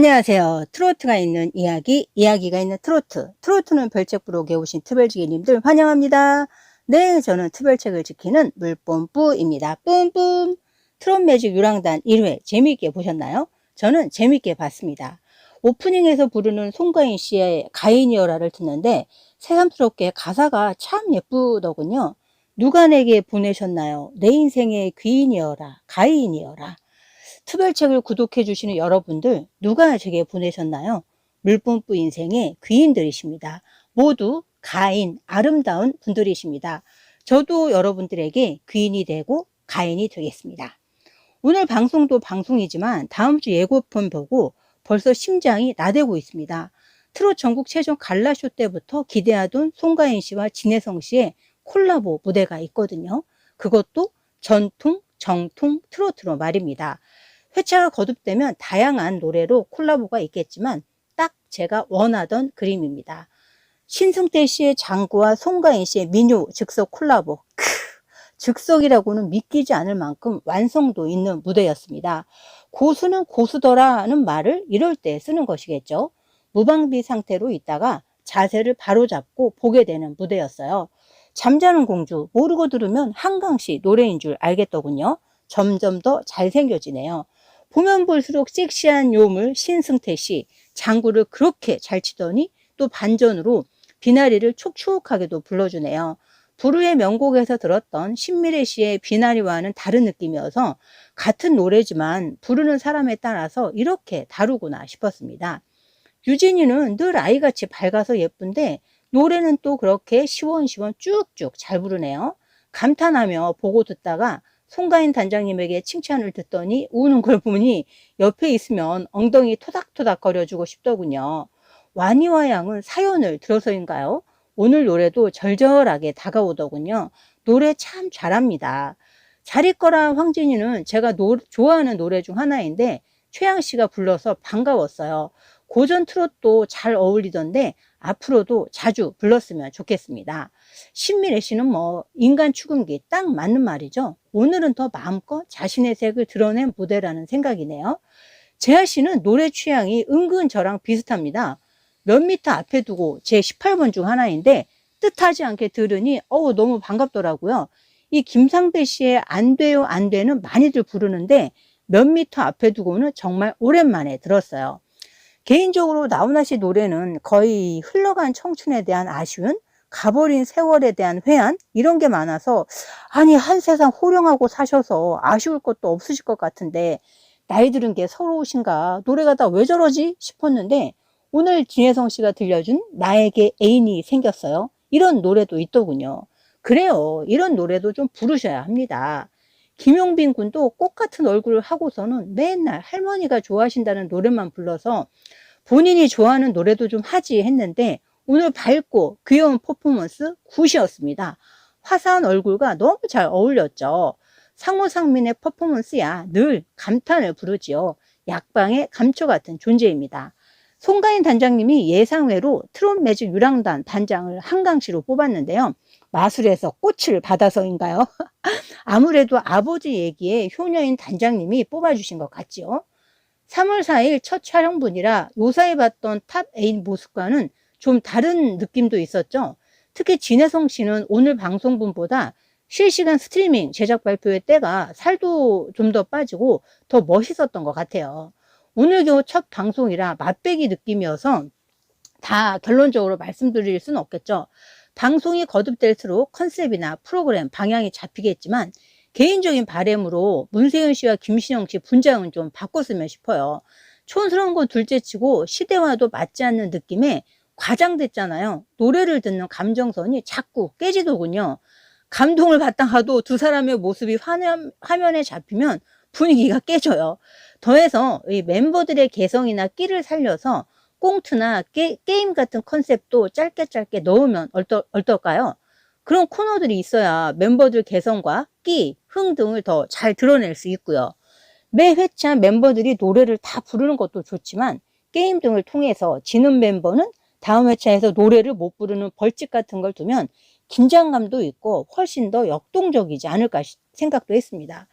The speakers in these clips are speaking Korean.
안녕하세요. 트로트가 있는 이야기, 이야기가 있는 트로트. 트로트는 별책 부록에 오신 트별지기님들 환영합니다. 네, 저는 트별책을 지키는 물뽐뿌입니다. 뿜뿜. 트롯 매직 유랑단 1회 재미있게 보셨나요? 저는 재미있게 봤습니다. 오프닝에서 부르는 송가인 씨의 가인이어라를 듣는데 새삼스럽게 가사가 참 예쁘더군요. 누가 내게 보내셨나요? 내 인생의 귀인이어라, 가인이어라. 특별책을 구독해 주시는 여러분들 누가 제게 보내셨나요? 물뽐뿌 인생의 귀인들이십니다. 모두 가인, 아름다운 분들이십니다. 저도 여러분들에게 귀인이 되고 가인이 되겠습니다. 오늘 방송도 방송이지만 다음 주 예고편 보고 벌써 심장이 나대고 있습니다. 트롯 전국 최종 갈라쇼 때부터 기대하던 송가인 씨와 진혜성 씨의 콜라보 무대가 있거든요. 그것도 전통, 정통 트로트로 말입니다. 회차가 거듭되면 다양한 노래로 콜라보가 있겠지만 딱 제가 원하던 그림입니다. 신승태 씨의 장구와 송가인 씨의 민요 즉석 콜라보. 크, 즉석이라고는 믿기지 않을 만큼 완성도 있는 무대였습니다. 고수는 고수더라는 말을 이럴 때 쓰는 것이겠죠. 무방비 상태로 있다가 자세를 바로잡고 보게 되는 무대였어요. 잠자는 공주 모르고 들으면 한강 씨 노래인 줄 알겠더군요. 점점 더 잘생겨지네요. 보면 볼수록 섹시한 요물 신승태 씨 장구를 그렇게 잘 치더니 또 반전으로 비나리를 촉촉하게도 불러주네요. 부르의 명곡에서 들었던 신미래 씨의 비나리와는 다른 느낌이어서 같은 노래지만 부르는 사람에 따라서 이렇게 다르구나 싶었습니다. 유진이는 늘 아이같이 밝아서 예쁜데 노래는 또 그렇게 시원시원 쭉쭉 잘 부르네요. 감탄하며 보고 듣다가 송가인 단장님에게 칭찬을 듣더니 우는 걸 보니 옆에 있으면 엉덩이 토닥토닥 거려주고 싶더군요. 와니와 양은 사연을 들어서인가요? 오늘 노래도 절절하게 다가오더군요. 노래 참 잘합니다. 잘 있거라 황진이는 제가 노, 좋아하는 노래 중 하나인데 최양 씨가 불러서 반가웠어요. 고전 트롯도 잘 어울리던데 앞으로도 자주 불렀으면 좋겠습니다. 신미래 씨는 뭐 인간 추궁기 딱 맞는 말이죠. 오늘은 더 마음껏 자신의 색을 드러낸 무대라는 생각이네요. 재하 씨는 노래 취향이 은근 저랑 비슷합니다. 몇 미터 앞에 두고 제 18번 중 하나인데 뜻하지 않게 들으니 어우 너무 반갑더라고요. 이 김상배 씨의 안 돼요 안 돼는 많이들 부르는데 몇 미터 앞에 두고는 정말 오랜만에 들었어요. 개인적으로 나훈아 씨 노래는 거의 흘러간 청춘에 대한 아쉬운 가버린 세월에 대한 회한 이런 게 많아서 아니 한 세상 호령하고 사셔서 아쉬울 것도 없으실 것 같은데 나이 들은 게 서러우신가? 노래가 다 왜 저러지? 싶었는데 오늘 진혜성 씨가 들려준 나에게 애인이 생겼어요. 이런 노래도 있더군요. 그래요. 이런 노래도 좀 부르셔야 합니다. 김용빈 군도 꽃 같은 얼굴을 하고서는 맨날 할머니가 좋아하신다는 노래만 불러서 본인이 좋아하는 노래도 좀 하지 했는데 오늘 밝고 귀여운 퍼포먼스 굿이었습니다. 화사한 얼굴과 너무 잘 어울렸죠. 상호상민의 퍼포먼스야 늘 감탄을 부르지요. 약방의 감초 같은 존재입니다. 송가인 단장님이 예상외로 트롯 매직 유랑단 단장을 한강시로 뽑았는데요. 마술에서 꽃을 받아서인가요? 아무래도 아버지 얘기에 효녀인 단장님이 뽑아주신 것 같지요. 3월 4일 첫 촬영분이라 요사이 봤던 탑8 모습과는 좀 다른 느낌도 있었죠. 특히 진혜성 씨는 오늘 방송분보다 실시간 스트리밍 제작 발표의 때가 살도 좀 더 빠지고 더 멋있었던 것 같아요. 오늘 겨우 첫 방송이라 맛배기 느낌이어서 다 결론적으로 말씀드릴 수는 없겠죠. 방송이 거듭될수록 컨셉이나 프로그램 방향이 잡히겠지만 개인적인 바램으로 문세윤 씨와 김신영 씨 분장은 좀 바꿨으면 싶어요. 촌스러운 건 둘째치고 시대와도 맞지 않는 느낌에 과장됐잖아요. 노래를 듣는 감정선이 자꾸 깨지더군요. 감동을 바탕하도 두 사람의 모습이 화면, 화면에 잡히면 분위기가 깨져요. 더해서 이 멤버들의 개성이나 끼를 살려서 꽁트나 게, 임 같은 컨셉도 짧게 짧게 넣으면 어떨, 어떨까요? 그런 코너들이 있어야 멤버들 개성과 끼, 흥 등을 더 잘 드러낼 수 있고요. 매 회차 멤버들이 노래를 다 부르는 것도 좋지만 게임 등을 통해서 지는 멤버는 다음 회차에서 노래를 못 부르는 벌칙 같은 걸 두면 긴장감도 있고 훨씬 더 역동적이지 않을까 생각도 했습니다.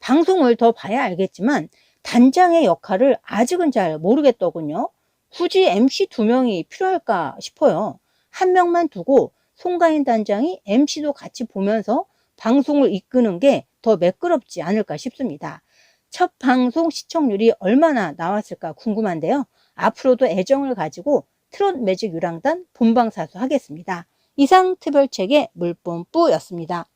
방송을 더 봐야 알겠지만 단장의 역할을 아직은 잘 모르겠더군요. 굳이 MC 두 명이 필요할까 싶어요. 한 명만 두고 송가인 단장이 MC도 같이 보면서 방송을 이끄는 게 더 매끄럽지 않을까 싶습니다. 첫 방송 시청률이 얼마나 나왔을까 궁금한데요. 앞으로도 애정을 가지고 트롯 매직 유랑단 본방사수 하겠습니다. 이상 특별책의 물뽐뿌였습니다.